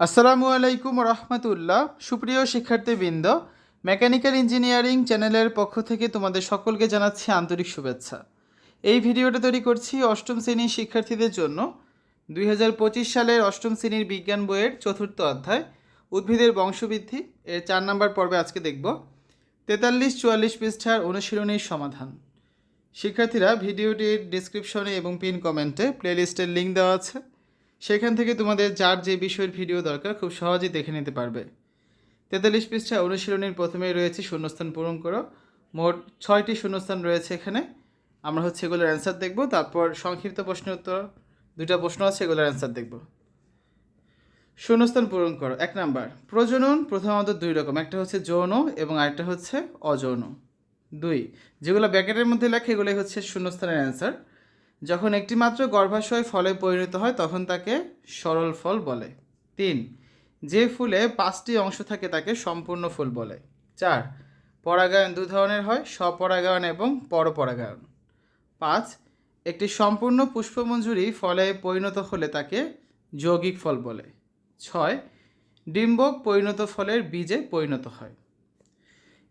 আসসালামু আলাইকুম রহমতুল্লাহ। সুপ্রিয় শিক্ষার্থীবৃন্দ, মেকানিক্যাল ইঞ্জিনিয়ারিং চ্যানেলের পক্ষ থেকে তোমাদের সকলকে জানাচ্ছি আন্তরিক শুভেচ্ছা। এই ভিডিওটা তৈরি করছি অষ্টম শ্রেণির শিক্ষার্থীদের জন্য। দুই হাজার পঁচিশ সালের অষ্টম শ্রেণির বিজ্ঞান বইয়ের চতুর্থ অধ্যায়, উদ্ভিদের বংশবৃদ্ধি। এর চার নম্বর পর্বে আজকে দেখব। তেতাল্লিশ চুয়াল্লিশ পৃষ্ঠার অনুশীলনীর সমাধান। শিক্ষার্থীরা ভিডিওটির ডিসক্রিপশনে এবং পিন কমেন্টে প্লেলিস্টের লিঙ্ক দেওয়া আছে। সেখান থেকে তোমাদের যার যে বিষয়ের ভিডিও দরকার খুব সহজেই দেখে নিতে পারবে। তেতাল্লিশ পৃষ্ঠা অনুশীলনীর প্রথমেই রয়েছে শূন্যস্থান পূরণ করো। মোট ছয়টি শূন্যস্থান রয়েছে এখানে। আমরা হচ্ছে এগুলোর অ্যান্সার দেখব, তারপর সংক্ষিপ্ত প্রশ্নের উত্তর দুটা প্রশ্ন আছে, এগুলোর অ্যান্সার দেখব। শূন্যস্থান পূরণ করো, এক নাম্বার। প্রজনন প্রথমত দুই রকম, একটা হচ্ছে যৌন এবং আরেকটা হচ্ছে অযৌন। দুই। যেগুলো ব্যাকেটের মধ্যে লেখে, এগুলোই হচ্ছে শূন্যস্থানের অ্যান্সার যখন একটি মাত্র গর্ভাশয় ফলে পরিণত হয়, তখন তাকে সরল ফল বলে। তিন, যে ফুলে পাঁচটি অংশ থাকে তাকে সম্পূর্ণ ফুল বলে। চার, পরাগায়ন দু ধরনের হয়, স্বপরাগায়ন এবং পরপরাগায়ন। পাঁচ, একটি সম্পূর্ণ পুষ্পমঞ্জুরি ফলে পরিণত হলে তাকে যৌগিক ফল বলে। ছয়, ডিম্বক পরিণত ফলের বীজে পরিণত হয়।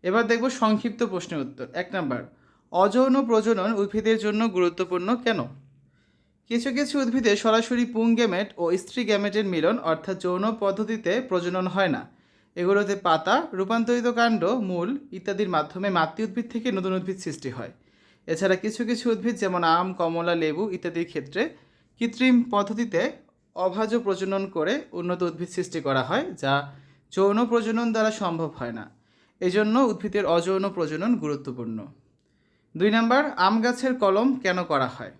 এবার দেখব সংক্ষিপ্ত প্রশ্নের উত্তর। এক নাম্বার অযৌন প্রজনন উদ্ভিদের জন্য গুরুত্বপূর্ণ কেন? কিছু কিছু উদ্ভিদে সরাসরি পুং গ্যামেট ও স্ত্রী গ্যামেটের মিলন, অর্থাৎ যৌন পদ্ধতিতে প্রজনন হয় না। এগুলোতে পাতা, রূপান্তরিত কাণ্ড, মূল ইত্যাদির মাধ্যমে মাতৃ উদ্ভিদ থেকে নতুন উদ্ভিদ সৃষ্টি হয়। এছাড়া কিছু কিছু উদ্ভিদ যেমন আম, কমলা, লেবু ইত্যাদির ক্ষেত্রে কৃত্রিম পদ্ধতিতে অভাজ্য প্রজনন করে উন্নত উদ্ভিদ সৃষ্টি করা হয়, যা যৌন প্রজনন দ্বারা সম্ভব হয় না। এজন্য উদ্ভিদের অযৌন প্রজনন গুরুত্বপূর্ণ। দুই নাম্বার, আম গাছের কলম কেন করা হয়?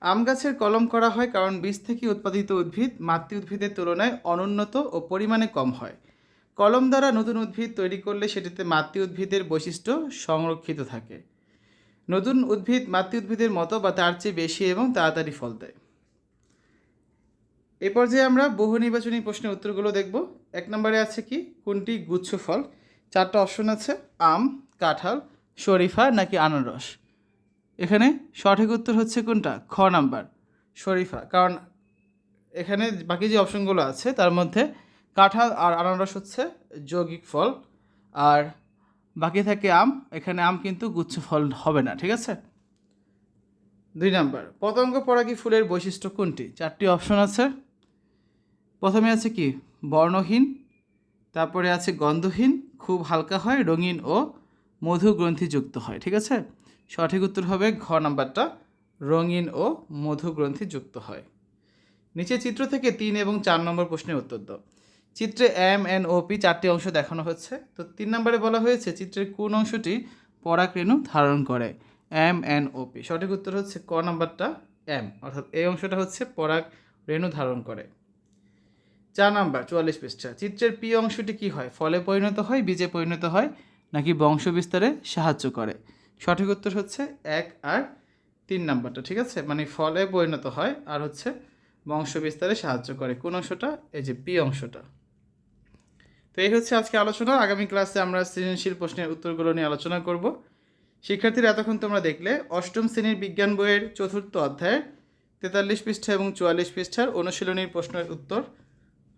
আম গাছের কলম করা হয় কারণ বীজ থেকে উৎপাদিত উদ্ভিদ মাতৃ উদ্ভিদের তুলনায় অনুন্নত ও পরিমাণে কম হয়। কলম দ্বারা নতুন উদ্ভিদ তৈরি করলে সেটিতে মাতৃ উদ্ভিদের বৈশিষ্ট্য সংরক্ষিত থাকে। নতুন উদ্ভিদ মাতৃ উদ্ভিদের মতো বা তার চেয়ে বেশি এবং তাড়াতাড়ি ফল দেয়। এ পর্যায়ে আমরা বহু নির্বাচনী প্রশ্নের উত্তরগুলো দেখব। এক নম্বরে আছে কি, কোনটি গুচ্ছ ফল? চারটা অপশন আছে, আম, কাঁঠাল শরীফা নাকি আনারস? এখানে সঠিক উত্তর হচ্ছে কোনটা? খ নাম্বার। শরীফা, কারণ এখানে বাকি যে অপশনগুলো আছে, তার মধ্যে কাঁঠাল আর আনারস হচ্ছে যৌগিক ফল, আর বাকি থাকে আম। এখানে আম কিন্তু গুচ্ছ ফল হবে না, ঠিক আছে? দুই নাম্বার, পতঙ্গ পরাগী ফুলের বৈশিষ্ট্য কোনটি? চারটি অপশন আছে। প্রথমে আছে কি? বর্ণহীন, তারপরে আছে গন্ধহীন, খুব হালকা হয়, রঙিন ও মধু গ্রন্থিযুক্ত হয়, ঠিক আছে? সঠিক উত্তর হবে ঘ নাম্বারটা, রঙিন ও মধু গ্রন্থিযুক্ত হয়। নিচে চিত্র থেকে তিন এবং চার নম্বর প্রশ্নের উত্তর দাও। চিত্রে এম, এন, ও, পি চারটি অংশ দেখানো হচ্ছে। তো তিন নম্বরে বলা হয়েছে, চিত্রের কোন অংশটি পরাগ রেণু ধারণ করে? M, N, O, P. সঠিক উত্তর হচ্ছে ক নাম্বারটা, এম। অর্থাৎ এই অংশটা হচ্ছে পরাগ রেণু ধারণ করে। চার নাম্বার, চুয়াল্লিশ পৃষ্ঠা। চিত্রের পি অংশটি কি হয়? ফলে পরিণত হয়, বীজে পরিণত হয় নাকি বংশ বিস্তারে সাহায্য করে? সঠিক উত্তর হচ্ছে এক আর তিন নাম্বারটা, ঠিক আছে? মানে ফলে পরিণত হয় আর হচ্ছে বংশ বিস্তারে সাহায্য করে। কোন অংশটা? এই যে পি অংশটা। তো এই হচ্ছে আজকে আলোচনা। আগামী ক্লাসে আমরা সৃজনশীল প্রশ্নের উত্তরগুলো নিয়ে আলোচনা করব। শিক্ষার্থীরা, এতক্ষণ তোমরা দেখলে অষ্টম শ্রেণির বিজ্ঞান বইয়ের চতুর্থ অধ্যায়ের তেতাল্লিশ পৃষ্ঠা এবং চুয়াল্লিশ পৃষ্ঠার অনুশীলনীর প্রশ্নের উত্তর